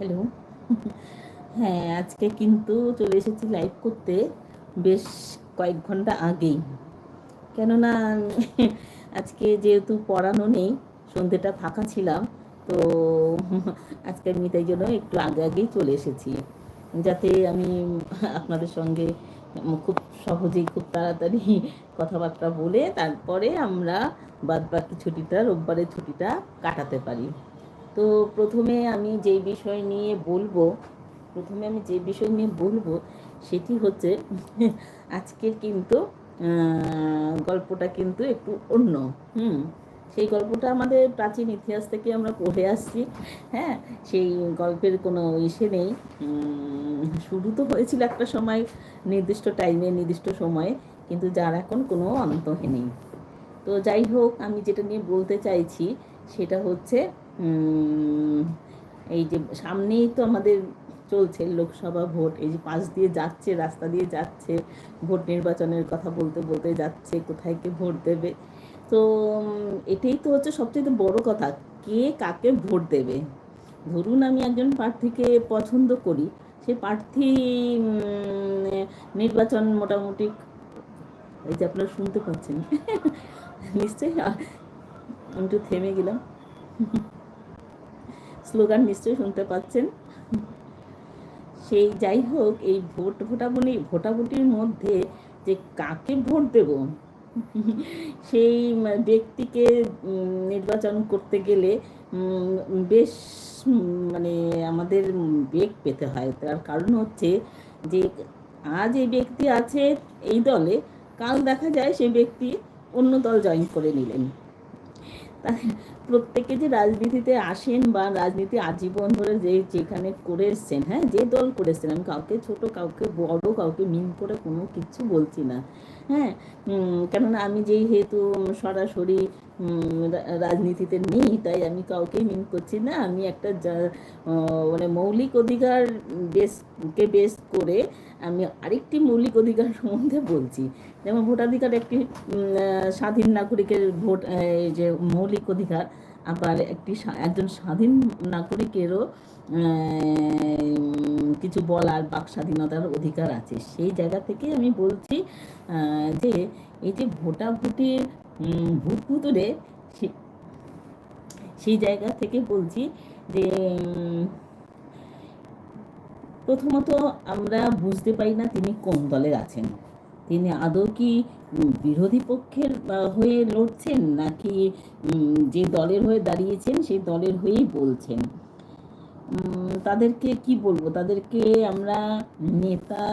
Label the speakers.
Speaker 1: Hello হ্যাঁ আজকে কিন্তু চলে এসেছি লাইভ করতে বেশ কয়েক ঘণ্টা আগেই। কেননা, আজকে যেহেতু পড়ানো নেই সন্ধ্যেটা ফাঁকা ছিলাম, তো আজকে আমি তাই জন্য একটু আগে আগেই চলে এসেছি। যাতে আমি আপনাদের সঙ্গে খুব সহজেই খুব তাড়াতাড়ি কথাবার্তা বলে তারপরে আমরা বাদ বাকি ছুটিটা, রোববারের ছুটিটা কাটাতে পারি। তো প্রথমে আমি যে বিষয় নিয়ে বলব, প্রথমে আমি যে বিষয় নিয়ে বলব সেটি হচ্ছে আজকের কিন্তু গল্পটা কিন্তু একটু অন্য, হুম? সেই গল্পটা আমাদের প্রাচীন ইতিহাস থেকে আমরা পড়ে আসছি হ্যাঁ? সেই গল্পের কোনো ইসে নেই শুরু তো হয়েছিল একটা সময়, নির্দিষ্ট টাইমে নির্দিষ্ট সময়ে, কিন্তু যার এখন কোনো অন্ত নেই। তো যাই হোক, আমি যেটা নিয়ে বলতে চাইছি সেটা হচ্ছে এই যে সামনেই তো আমাদের চলছে লোকসভা ভোট, এই যে পাশ দিয়ে যাচ্ছে, রাস্তা দিয়ে যাচ্ছে, ভোট নির্বাচনের কথা বলতে বলতে যাচ্ছে, কোথায় কে ভোট দেবে। তো এটাই তো হচ্ছে সবচেয়ে বড় কথা, কে কাকে ভোট দেবে। ধরুন আমি একজন প্রার্থীকে পছন্দ করি, সে প্রার্থী নির্বাচন মোটামুটি, এই যে আপনারা শুনতে পাচ্ছেন, নিশ্চয়ই আমি একটু থেমে গেলাম। স্লোগান নিশ্চয়ই শুনতে পাচ্ছেন। সেই যাই হোক, এই ভোট ভোটাভুটি ভোটাভুটির মধ্যে যে কাকে ভোট দেব? সেই ব্যক্তিকে নির্বাচন করতে গেলে বেশ মানে আমাদের বেগ পেতে হয়। তার কারণ হচ্ছে যে, আজ এই ব্যক্তি আছে এই দলে, কাল দেখা যায় সেই ব্যক্তি অন্য দল জয়েন করে নিলেন। প্রত্যেকে যে রাজনীতিতে আসেন বা রাজনীতি আজীবন ধরে যে যেখানে করে এসছেন হ্যাঁ যে দল করে এসছেন আমি কাউকে ছোট, কাউকে বড়, কাউকে মিন করে কোনো কিছু বলছি না। হ্যাঁ কেননা আমি যেই হেতু সরাসরি রাজনীতিতে নেই, তাই আমি কাউকে মিন করছি না। আমি একটা মানে মৌলিক অধিকার বেসকে বেস করে আমি আরেকটি মৌলিক অধিকার সম্বন্ধে বলছি। যেমন ভোটাধিকার একটি স্বাধীন নাগরিকের ভোট যে মৌলিক অধিকার, আবার একটি একজন স্বাধীন নাগরিকেরও কিছু বলার বাক স্বাধীনতার অধিকার আছে। সেই জায়গা থেকে আমি বলছি যে এই যে ভোটাভুটির ভূত ভুতুরে সেই জায়গা থেকে বলছি যে প্রথমত আমরা বুঝতে পারি না তিনি কোন দলের আছেন। তিনি আদৌ কি বিরোধী পক্ষের হয়ে লড়ছেন নাকি যে দলের হয়ে দাঁড়িয়েছেন সেই দলের হয়েই বলছেন। তাদেরকে কি বলব? তাদেরকে আমরা নেতা